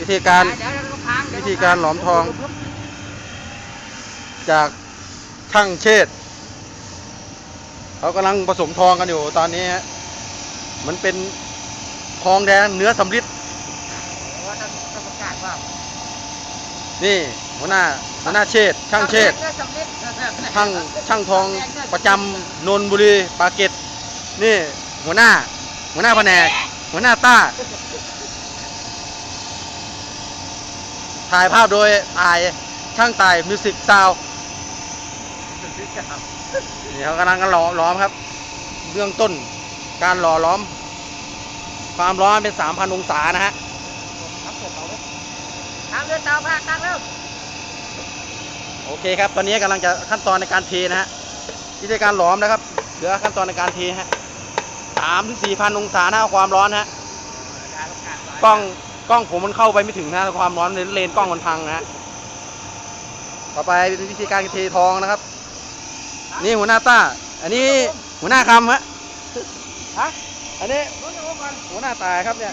วิธีการวิธีการหลอมทอง จากช่างเชษเขากำลังผสมทองกันอยู่ตอนนี้ฮะมันเป็นทองแดงเนื้อสำริดนี่หัวหน้าหัวหน้าเชษช่างเชษช่างช่างทองประจำนนบุรีปากเกร็ดนี่หัวหน้า หัวหน้าแผนกหัวหน้าต้า ถ่ายภาพโดยตายช่างตายมิวสิกซาวนี่เขากำลังกันหล่อล้อมครับ เบื้องต้นการหล่อล้อม ความร้อนเป็น 3,000 องศานะฮะทางเรือเตาพาตั้งแล้วโอเคครับ ตอนนี้กำลังจะขั้นตอนในการเทนะฮะวิธีการหลอมนะครับ เหลือขั้นตอนในการเทฮะสามถึงสี่พันองศานะความร้อนฮะกล้อง กล้องผมมันเข้าไปไม่ถึงนะความร้อนเลนเลนกล้องมันพังนะฮะต่อไปเป็นวิธีการเททองนะครับ นี่หัวหน้าต้า อันนี้หัวหน้าคำฮะฮะอันนี้หัวหน้าตายครับเนี่ย